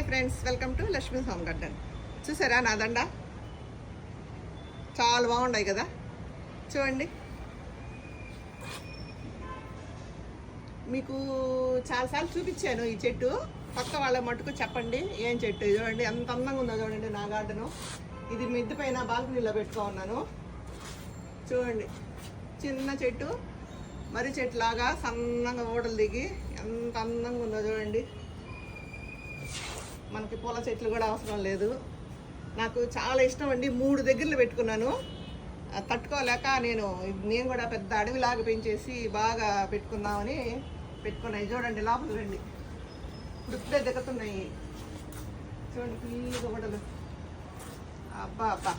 Hi friends welcome to Lakshmi home garden. చూసారా నా దండ? చాలా బాగున్నాయి కదా? చూడండి. మీకు చాలాసార్లు చూపించాను ఈ చెట్టు. పక్క వాళ్ళ మటుకు చెప్పండి ఏం చెట్టు? చూడండి ఎంత అందంగా ఉందో చూడండి నా గార్డెను. ఇది మిద్దె పైన బాల్కనీలో పెట్టుకో ఉన్నాను. చూడండి చిన్న చెట్టు మర్రి చెట్టు లాగా సన్నగా ఓడలు దిగి ఎంత అందంగా ఉందో చూడండి. మనకి పూల చెట్లు కూడా అవసరం లేదు. నాకు చాలా ఇష్టం అండి. మూడు దగ్గరలు పెట్టుకున్నాను. తట్టుకోలేక నేను నేను కూడా పెద్ద అడవిలాగా పెంచేసి బాగా పెట్టుకుందామని పెట్టుకున్నాయి చూడండి లోపల రండి. ఇప్పుడు ఇప్పుడే దిగుతున్నాయి. చూడండి ఫుల్గా గొడవలు అబ్బా అబ్బా.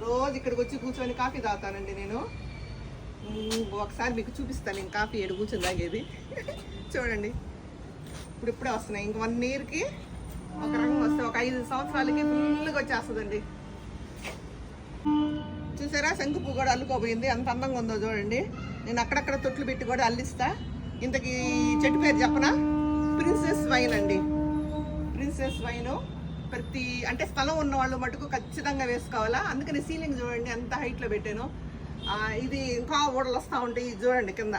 రోజు ఇక్కడికి వచ్చి కూర్చొని కాఫీ తాగుతానండి నేను. ఒకసారి మీకు చూపిస్తాను. నేను కాఫీ ఏడు కూర్చొని తాగేది. చూడండి. ఇప్పుడు ఇప్పుడే వస్తున్నాయి. ఇంక వన్ ఇయర్కి ఒక రంగు వస్తాయి. ఒక ఐదు సంవత్సరాలకి ఫుల్గా వచ్చేస్తుందండి. చూసారా? శంకు పువ్వు కూడా అల్లుకోపోయింది అంత అందంగా ఉందో చూడండి. నేను అక్కడక్కడ తొట్లు పెట్టి కూడా అల్లిస్తా. ఇంతకీ చెట్టు పేరు చెప్పనా? ప్రిన్సెస్ వైన్ అండి. ప్రిన్సెస్ వైన్ ప్రతి అంటే స్థలం ఉన్న వాళ్ళు మటుకు ఖచ్చితంగా వేసుకోవాలా? అందుకని సీలింగ్ చూడండి ఎంత హైట్లో పెట్టాను. ఇది ఇంకా ఓడలు వస్తూ ఉంటాయి. చూడండి కింద.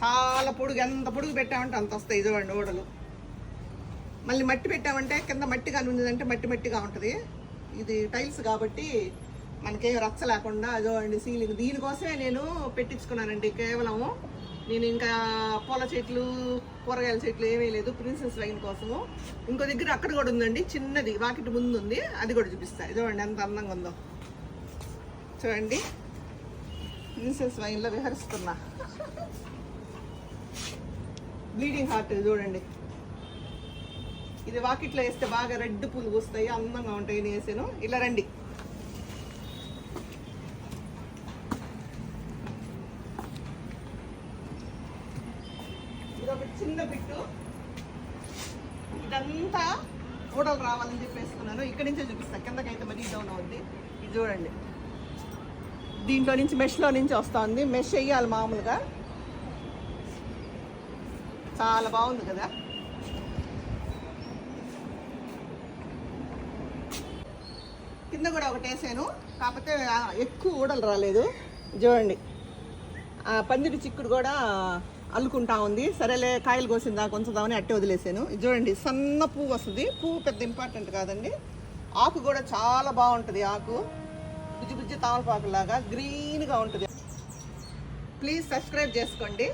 చాలా పొడుగు ఎంత పొడుగు పెట్టామంటే అంత వస్తాయి. చూడండి ఓడలు. మళ్ళీ మట్టి పెట్టామంటే కింద మట్టిగా ఉందంటే మట్టి మట్టిగా ఉంటుంది. ఇది టైల్స్ కాబట్టి మనకేం రచ్చ లేకుండా అదోండి సీలింగ్. దీనికోసమే నేను పెట్టించుకున్నానండి కేవలం. నేను ఇంకా పూల చెట్లు కూరగాయల చెట్లు ఏమీ లేదు. ప్రిన్సెస్ లైన్ కోసము. ఇంకో దగ్గర అక్కడ కూడా ఉందండి చిన్నది. వాకిటి ముందు ఉంది అది కూడా చూపిస్తాను చూడండి ఎంత అందంగా ఉందో. చూడండి. ప్రిన్సెస్ వైన్లో విహరిస్తున్నా. బ్లీడింగ్ హార్ట్ చూడండి. ఇది వాకిట్లో వేస్తే బాగా రెడ్ పూలు పూస్తాయి అందంగా ఉంటాయి నేను వేసాను. ఇలా రండి. ఇది ఒక చిన్న బిట్టు. ఇదంతా కూడలు రావాలని చెప్పేసుకున్నాను ఇక్కడి నుంచే చూపిస్తాను కిందకైతే మరీ డౌన్ అవుద్ది. ఇది చూడండి. దీంట్లో నుంచి మెష్లో నుంచి వస్తుంది. మెష్ వేయాలి మామూలుగా. చాలా బాగుంది కదా. కింద కూడా ఒకటి వేసాను. కాకపోతే ఎక్కువ ఊడలు రాలేదు. చూడండి. ఆ పందిరి చిక్కుడు కూడా అల్లుకుంటా ఉంది. సరేలే కాయలు కోసిందా కొంచెందామని అట్టే వదిలేసాను. చూడండి సన్న పువ్వు వస్తుంది. పువ్వు పెద్ద ఇంపార్టెంట్ కాదండి. ఆకు కూడా చాలా బాగుంటుంది ఆకు. బుజ్జి బుజ్జి తామలపాకులాగా గ్రీన్గా ఉంటుంది. ప్లీజ్ సబ్స్క్రైబ్ చేసుకోండి.